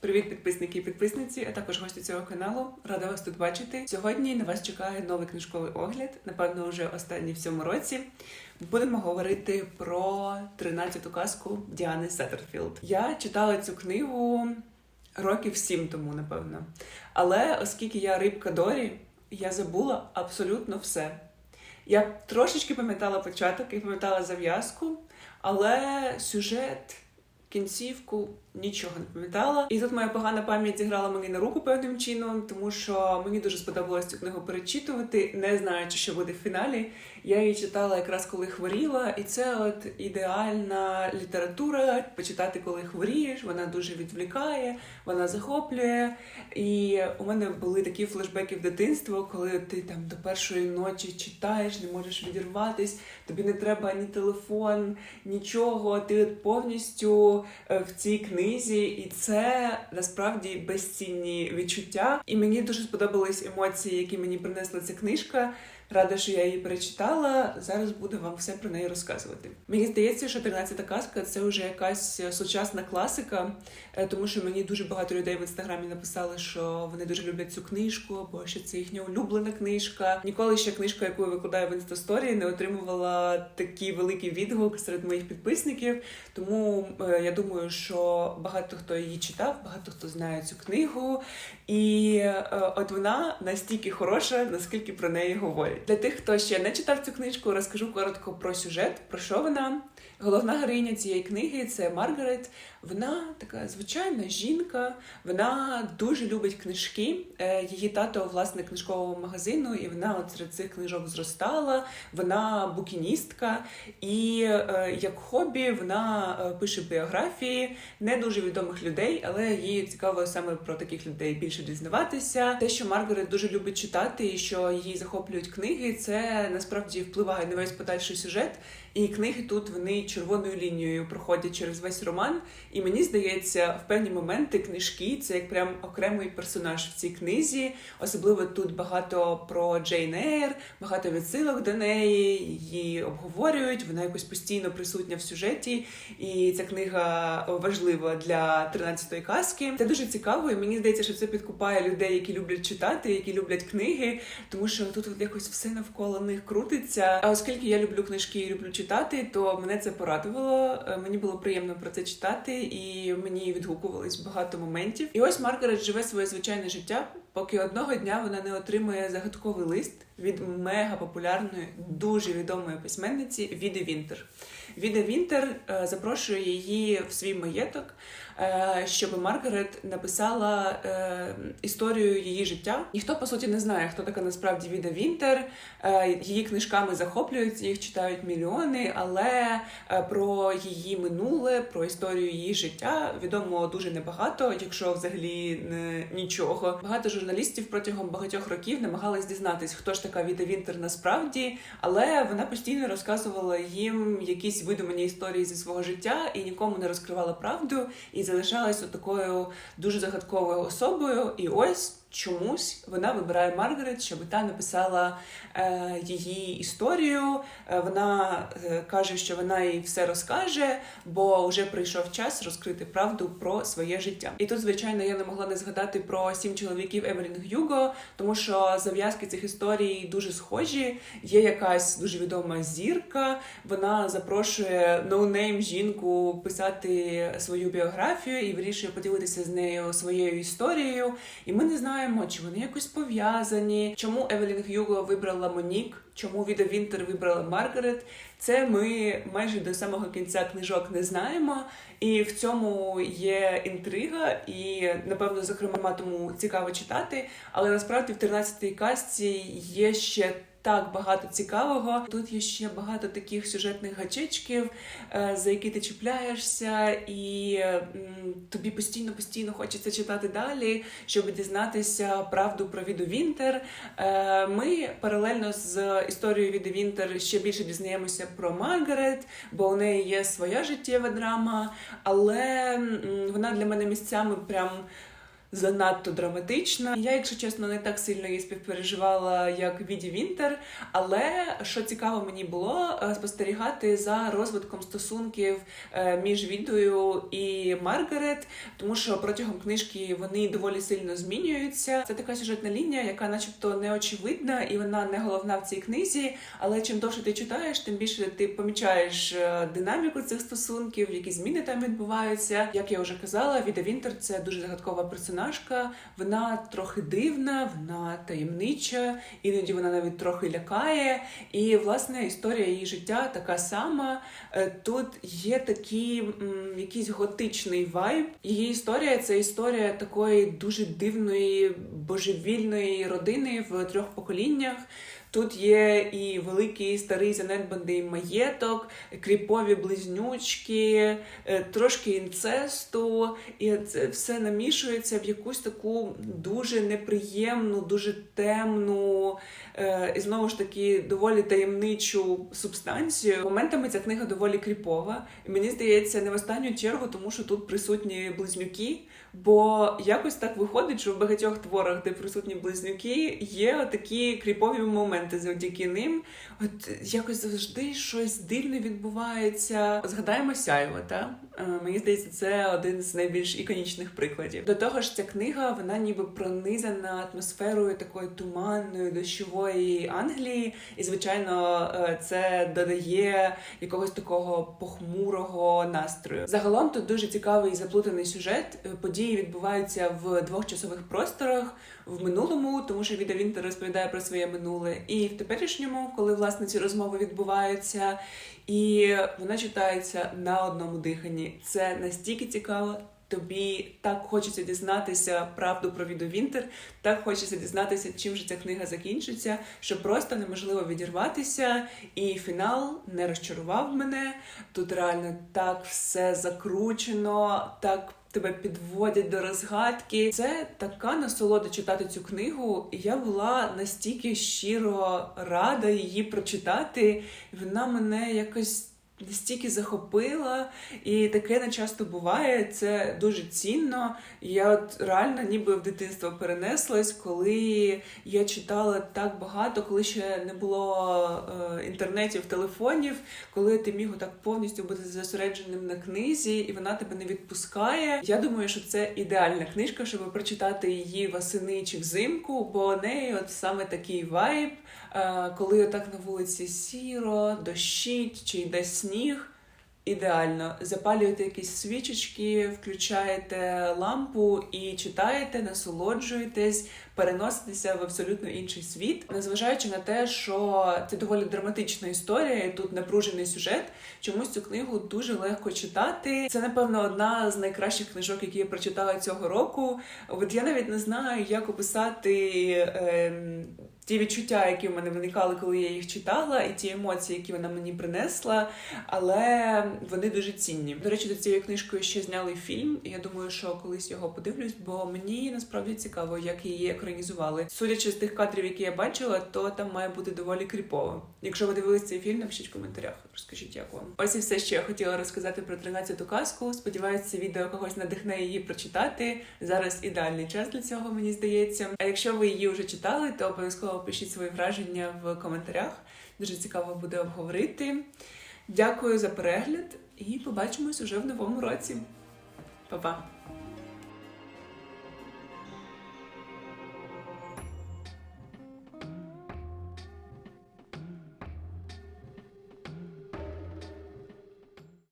Привіт, підписники і підписниці, а також гості цього каналу. Рада вас тут бачити. Сьогодні на вас чекає новий книжковий огляд, напевно, вже останній в цьому році. Будемо говорити про 13-ту казку Діани Сеттерфілд. Я читала цю книгу років сім тому, напевно. Але оскільки я рибка Дорі, я забула абсолютно все. Я трошечки пам'ятала початок і пам'ятала зав'язку, але сюжет, кінцівку нічого не пам'ятала. І тут моя погана пам'ять зіграла мені на руку певним чином, тому що мені дуже сподобалось цю книгу перечитувати, не знаючи, що буде в фіналі. Я її читала якраз коли хворіла, і це от ідеальна література почитати, коли хворієш. Вона дуже відвлікає, вона захоплює. І у мене були такі флешбеки в дитинство, коли ти там до першої ночі читаєш, не можеш відірватись, тобі не треба ні телефон, нічого. Ти повністю е, в цій книзі, і це насправді безцінні відчуття. І мені дуже сподобались емоції, які мені принесла ця книжка. Рада, що я її перечитала. Зараз буду вам все про неї розказувати. Мені здається, що 13-та казка це вже якась сучасна класика, е, тому що мені дуже багато людей в інстаграмі написали, що вони дуже люблять цю книжку, або що це їхня улюблена книжка. Ніколи ще книжка, яку я викладаю в інстасторії, не отримувала такий великий відгук серед моїх підписників. Тому е, я думаю, що багато хто її читав, багато хто знає цю книгу. І е, от вона настільки хороша, наскільки про неї говорять. Для тих, хто ще не читав цю книжку, розкажу коротко про сюжет, про що вона. Головна героїня цієї книги це Маргарет. Вона така звичайна жінка, вона дуже любить книжки. Е, Її тато власник книжкового магазину, і вона от серед цих книжок зростала. Вона букіністка, і е, як хобі вона е, пише біографії не дуже відомих людей, але їй цікаво саме про таких людей більше дізнаватися. Те, що Маргарет дуже любить читати, і що її захоплюють книги, це насправді впливає на весь подальший сюжет. І книги тут вони червоною лінією проходять через весь роман. І мені здається, в певні моменти книжки це як прям окремий персонаж в цій книзі. Особливо тут багато про Джейн Ейр, багато відсилок до неї, її обговорюють. Вона якось постійно присутня в сюжеті. І ця книга важлива для 13-ї казки. Це дуже цікаво, і мені здається, що це підкупає людей, які люблять читати, які люблять книги, тому що тут от якось все навколо них крутиться. А оскільки я люблю книжки і люблю читати, то мене це порадувало. Е, Мені було приємно про це читати, і мені відгукувались багато моментів. І ось Маргарет живе своє звичайне життя, поки одного дня вона не отримує загадковий лист від мега популярної, дуже відомої письменниці Віди Вінтер. Віда Вінтер е, запрошує її в свій маєток, е, щоб Маргарет написала е, історію її життя. Ніхто по суті не знає, хто така насправді Віда Вінтер. Її книжками захоплюються, їх читають мільйони, але про її минуле, про історію її життя відомо дуже небагато, якщо взагалі не нічого. Багато журналістів протягом багатьох років намагались дізнатись, хто ж така Віда Вінтер насправді, але вона постійно розказувала їм якісь видумані історії зі свого життя і нікому не розкривала правду, і залишалась такою дуже загадковою особою. І ось. Чомусь вона вибирає Маргарет, щоб та написала е, її історію. Е, вона е, каже, що вона їй все розкаже, бо вже прийшов час розкрити правду про своє життя. І тут, звичайно, я не могла не згадати про сім чоловіків Евелін Гюго, тому що зав'язки цих історій дуже схожі. Є якась дуже відома зірка. Вона запрошує ноунейм жінку писати свою біографію і вирішує поділитися з нею своєю історією. І ми не знаємо, чи вони якось пов'язані, чому Евелін Гюго вибрала Монік, чому Віда Вінтер вибрала Маргарет. Це ми майже до самого кінця книжок не знаємо, і в цьому є інтрига, і напевно, зокрема, тому цікаво читати. Але насправді в 13-й казці є ще. Так, багато цікавого. Тут є ще багато таких сюжетних гачечків, е, за які ти чіпляєшся, і тобі постійно постійно хочеться читати далі, щоб дізнатися правду про Віду Вінтер. Е, Ми паралельно з історією Віди Вінтер ще більше дізнаємося про Маргарет, бо у неї є своя життєва драма, але вона для мене місцями прям занадто драматична. Я, якщо чесно, не так сильно її співпереживала, як Віді Вінтер. Але що цікаво мені було е, спостерігати за розвитком стосунків е, між Відою і Маргарет, тому що протягом книжки вони доволі сильно змінюються. Це така сюжетна лінія, яка, начебто, не очевидна, і вона не головна в цій книзі. Але чим довше ти читаєш, тим більше ти помічаєш е, динаміку цих стосунків, які зміни там відбуваються. Як я вже казала, Віда Вінтер це дуже загадкова персонажка. Вона трохи дивна, вона таємнича, іноді вона навіть трохи лякає. І власне історія її життя така сама. Е, Тут є такий якийсь готичний вайб. Її історія це історія такої дуже дивної божевільної родини в трьох поколіннях. Тут є і великий старий занедбаний маєток, кріпові близнючки, е, трошки інцесту, і це все намішується в якусь таку дуже неприємну, дуже темну е, і знову ж таки доволі таємничу субстанцію. Моментами ця книга доволі кріпова. І мені здається, не в останню чергу, тому що тут присутні близнюки. Бо якось так виходить, що в багатьох творах, де присутні близнюки, є такі кріпові моменти завдяки ним. От якось завжди щось дивне відбувається. Згадаємо сяйво, та Е, мені здається, це один з найбільш іконічних прикладів. До того ж, ця книга вона ніби пронизана атмосферою такої туманної дощової Англії, і звичайно, е, це додає якогось такого похмурого настрою. Загалом тут дуже цікавий і заплутаний сюжет. Е, Події відбуваються в двох часових просторах в минулому, тому що Віда Вінтер розповідає про своє минуле, і в теперішньому, коли власне ці розмови відбуваються, і вона читається на одному диханні. Це настільки цікаво. Тобі так хочеться дізнатися правду про Віду Вінтер, так хочеться дізнатися, чим же ця книга закінчиться, що просто неможливо відірватися. І фінал не розчарував мене. Тут реально так все закручено, так тебе підводять до розгадки. Це така насолода читати цю книгу. Я була настільки щиро рада її прочитати. Вона мене якось. Настільки захопила, і таке не часто буває. Це дуже цінно. Я от реально ніби в дитинство перенеслась, коли я читала так багато, коли ще не було е, інтернетів, телефонів, коли ти міг так повністю бути зосередженим на книзі, і вона тебе не відпускає. Я думаю, що це ідеальна книжка, щоб прочитати її восени чи взимку, бо неї от саме такий вайб, е, коли отак на вулиці сіро, дощить чи йде сніг. Ідеально запалюєте якісь свічечки, включаєте лампу і читаєте, насолоджуєтесь, переноситеся в абсолютно інший світ, незважаючи на те, що це доволі драматична історія, і тут напружений сюжет. Чомусь цю книгу дуже легко читати. Це напевно одна з найкращих книжок, які я прочитала цього року. От я навіть не знаю, як описати. ем, Ті відчуття, які в мене виникали, коли я їх читала, і ті емоції, які вона мені принесла, але вони дуже цінні. До речі, до цієї книжкою ще зняли фільм. Я думаю, що колись його подивлюсь, бо мені насправді цікаво, як її екранізували. Судячи з тих кадрів, які я бачила, то там має бути доволі кріпово. Якщо ви дивились цей фільм, напишіть в коментарях. Розкажіть, як вам. Ось і все, що я хотіла розказати про 13-ту казку. Сподіваюся, відео когось надихне її прочитати. Зараз ідеальний час для цього, мені здається. А якщо ви її вже читали, то пишіть свої враження в коментарях. Дуже цікаво буде обговорити. Дякую за перегляд і побачимось уже в новому році. Па-па!